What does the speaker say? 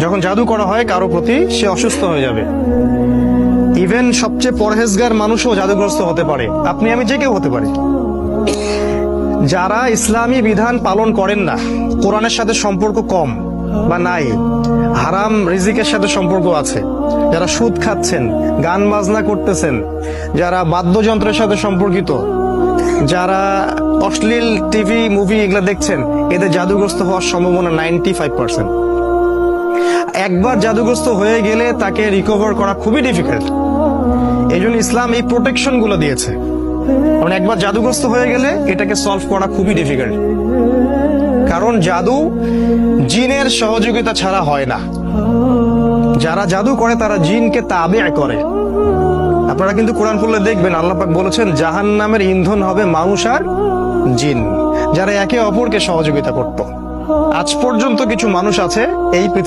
যখন জাদু করা হয় কারও প্রতি, সে অসুস্থ হয়ে যাবে। ইভেন সবচেয়ে পরহেজগার মানুষও জাদুগ্রস্ত হতে পারে। আপনি আমি যে কেউ হতে পারি। যারা ইসলামী বিধান পালন করেন না, কোরআনের সাথে সম্পর্ক কম বা নাই, হারাম রিজিকের সাথে সম্পর্ক আছে। যারা সুদ খাচ্ছেন, গান বাজনা করতেছেন, যারা বাদ্যযন্ত্রের সাথে সম্পর্কিত, যারা অশ্লীল টিভি, মুভি এগুলো দেখছেন, এদের জাদুগ্রস্ত হওয়ার সম্ভাবনা নাইনটি ফাইভ পার্সেন্ট একবার জাদুগ্রস্ত হয়ে গেলে তাকে রিকভার করা খুবই ডিফিকাল্ট এই জন্য ইসলাম এই প্রোটেকশনগুলো দিয়েছে। মানে একবার জাদুগ্রস্ত হয়ে গেলে এটাকে সলভ করা খুবই ডিফিকাল্ট কারণ জাদু জিনের সহযোগিতা ছাড়া হয় না। যারা জাদু করে, তারা জিনকে তাবে করে। আপনারা কিন্তু কোরআন পড়লে দেখবেন আল্লাপাক বলেছেন জাহান নামের ইন্ধন হবে মানুষ আর জিন। যারা একে অপরকে সহযোগিতা করত। আজ পর্যন্ত কিছু মানুষ আছে এই পৃথিবী